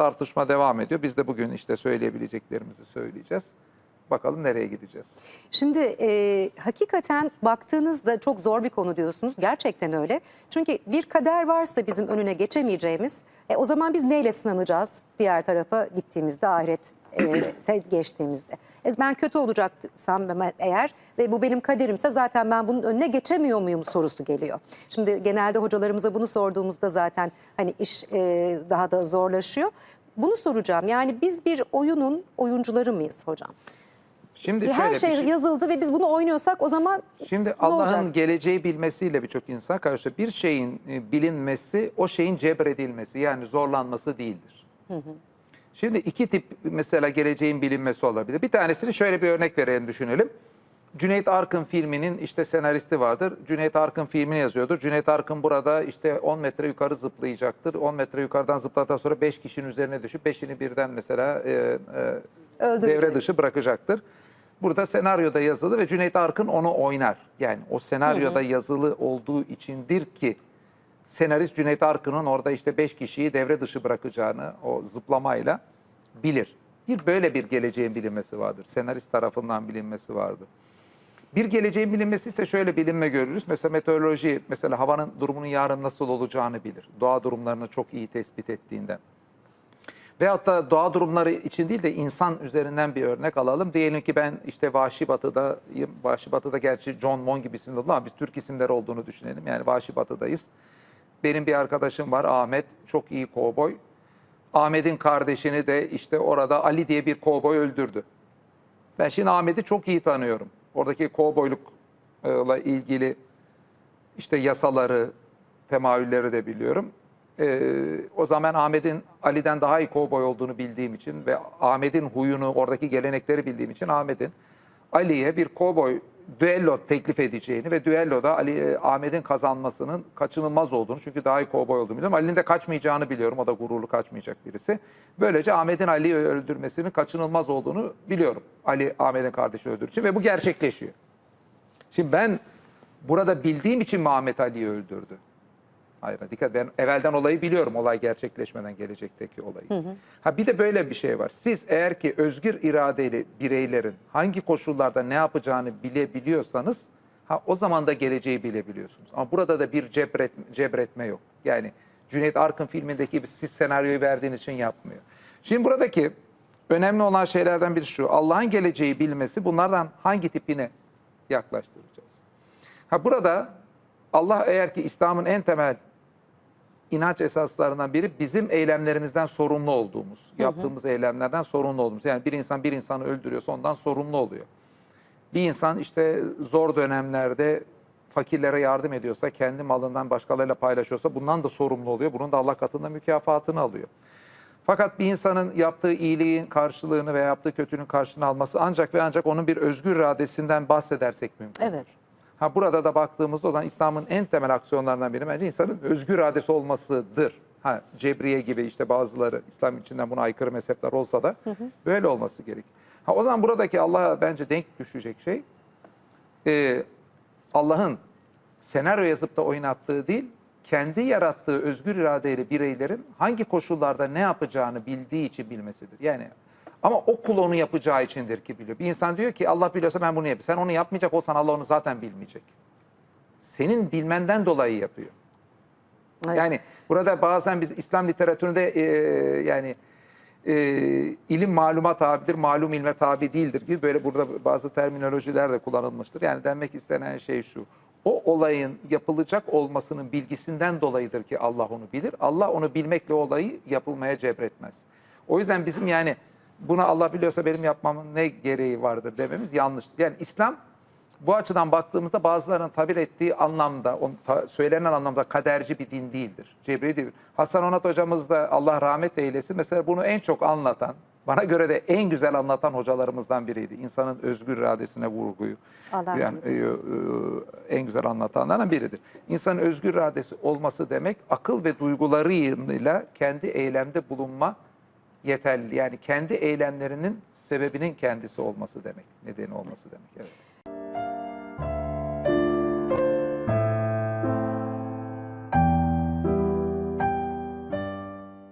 tartışma devam ediyor. Biz de bugün işte söyleyebileceklerimizi söyleyeceğiz. Bakalım nereye gideceğiz. Şimdi e, hakikaten baktığınızda çok zor bir konu diyorsunuz. Gerçekten öyle. Çünkü bir kader varsa bizim önüne geçemeyeceğimiz, e, o zaman biz neyle sınanacağız diğer tarafa gittiğimizde, ahirete geçtiğimizde? E, ben kötü olacaksam eğer ve bu benim kaderimse zaten ben bunun önüne geçemiyor muyum sorusu geliyor. Şimdi genelde hocalarımıza bunu sorduğumuzda zaten hani iş e, daha da zorlaşıyor. Bunu soracağım. Yani biz bir oyunun oyuncuları mıyız hocam? Şimdi Her şöyle şey bir şey. yazıldı ve biz bunu oynuyorsak o zaman Şimdi Allah'ın geleceği bilmesiyle birçok insan karşı bir şeyin e, bilinmesi o şeyin cebredilmesi yani zorlanması değildir. Şimdi iki tip mesela geleceğin bilinmesi olabilir. Bir tanesini şöyle bir örnek verelim düşünelim. Cüneyt Arkın filminin işte senaristi vardır. Cüneyt Arkın filmini yazıyordur. Cüneyt Arkın burada işte 10 metre yukarı zıplayacaktır. 10 metre yukarıdan zıpladıktan sonra 5 kişinin üzerine düşüp 5'ini birden mesela e, e, devre dışı bırakacaktır. Burada senaryoda yazılı ve Cüneyt Arkın onu oynar. Yani o senaryoda yazılı olduğu içindir ki senarist Cüneyt Arkın'ın orada işte 5 kişiyi devre dışı bırakacağını o zıplamayla bilir. Bir böyle bir geleceğin bilinmesi vardır. Senarist tarafından bilinmesi vardır. Bir geleceğin bilinmesi ise şöyle bilinme görürüz. Mesela meteoroloji, mesela havanın durumunun yarın nasıl olacağını bilir. Doğa durumlarını çok iyi tespit ettiğinden. Veyahut da doğa durumları için değil de insan üzerinden bir örnek alalım. Diyelim ki ben işte Vahşi Batı'dayım. Vahşi Batı'da gerçi John Mon gibi isimler oldu ama biz Türk isimleri olduğunu düşünelim. Yani Vahşi Batı'dayız. Benim bir arkadaşım var Ahmet. Çok iyi kovboy. Ahmet'in kardeşini de işte orada Ali diye bir kovboy öldürdü. Ben şimdi Ahmet'i çok iyi tanıyorum. Oradaki kovboylukla ilgili işte yasaları, temayülleri de biliyorum. Ee, o zaman Ahmet'in Ali'den daha iyi kovboy olduğunu bildiğim için ve Ahmet'in huyunu, oradaki gelenekleri bildiğim için Ahmet'in Ali'ye bir kovboy düello teklif edeceğini ve düelloda Ali Ahmet'in kazanmasının kaçınılmaz olduğunu çünkü daha iyi kovboy olduğunu biliyorum. Ali'nin de kaçmayacağını biliyorum. O da gururlu kaçmayacak birisi. Böylece Ahmet'in Ali'yi öldürmesinin kaçınılmaz olduğunu biliyorum. Ali Ahmet'in kardeşi öldürdüğü için ve bu gerçekleşiyor. Şimdi ben burada bildiğim için mi Ahmet Ali'yi öldürdü? Hayır dikkat ben evvelden olayı biliyorum. Olay gerçekleşmeden gelecekteki olayı. Ha bir de böyle bir şey var. Siz eğer ki özgür iradeli bireylerin hangi koşullarda ne yapacağını bilebiliyorsanız ha o zaman da geleceği bilebiliyorsunuz. Ama burada da bir cebret, cebretme yok. Yani Cüneyt Arkın filmindeki gibi siz senaryoyu verdiğiniz için yapmıyor. Şimdi buradaki önemli olan şeylerden biri şu. Allah'ın geleceği bilmesi bunlardan hangi tipine yaklaştıracağız? Ha burada Allah eğer ki İslam'ın en temel inanç esaslarından biri bizim eylemlerimizden sorumlu olduğumuz, yaptığımız eylemlerden sorumlu olduğumuz. Yani bir insan bir insanı öldürüyorsa ondan sorumlu oluyor. Bir insan işte zor dönemlerde fakirlere yardım ediyorsa, kendi malından başkalarıyla paylaşıyorsa bundan da sorumlu oluyor. Bunun da Allah katında mükafatını alıyor. Fakat bir insanın yaptığı iyiliğin karşılığını veya yaptığı kötülüğün karşılığını alması ancak ve ancak onun bir özgür iradesinden bahsedersek mümkün. Evet. Ha burada da baktığımızda o zaman İslam'ın en temel aksiyonlarından biri bence insanın özgür iradesi olmasıdır. Ha Cebriye gibi işte bazıları İslam içinden buna aykırı mezhepler olsa da böyle olması gerek. Ha o zaman buradaki Allah'a bence denk düşecek şey e, Allah'ın senaryo yazıp da oynattığı değil, kendi yarattığı özgür iradeyle bireylerin hangi koşullarda ne yapacağını bildiği için bilmesidir. Yani ama o kul onu yapacağı içindir ki biliyor. Bir insan diyor ki Allah biliyorsa ben bunu yapayım. Sen onu yapmayacak olsan Allah onu zaten bilmeyecek. Senin bilmenden dolayı yapıyor. Evet. Yani burada bazen biz İslam literatüründe e, yani e, ilim maluma tabidir, malum ilme tabi değildir gibi böyle burada bazı terminolojiler de kullanılmıştır. Yani denmek istenen şey şu. O olayın yapılacak olmasının bilgisinden dolayıdır ki Allah onu bilir. Allah onu bilmekle olayı yapılmaya cebretmez. O yüzden bizim yani buna Allah biliyorsa benim yapmamın ne gereği vardır dememiz yanlış. Yani İslam bu açıdan baktığımızda bazılarının tabir ettiği anlamda, söylenen anlamda kaderci bir din değildir. Cebri değil. Hasan Onat hocamız da Allah rahmet eylesin. Mesela bunu en çok anlatan, bana göre de en güzel anlatan hocalarımızdan biriydi. İnsanın özgür iradesine vurguyu. Allah yani, e, e, en güzel anlatanlardan biridir. İnsanın özgür iradesi olması demek akıl ve duygularıyla kendi eylemde bulunma yeterli. Yani kendi eylemlerinin sebebinin kendisi olması demek, nedeni olması demek. Evet.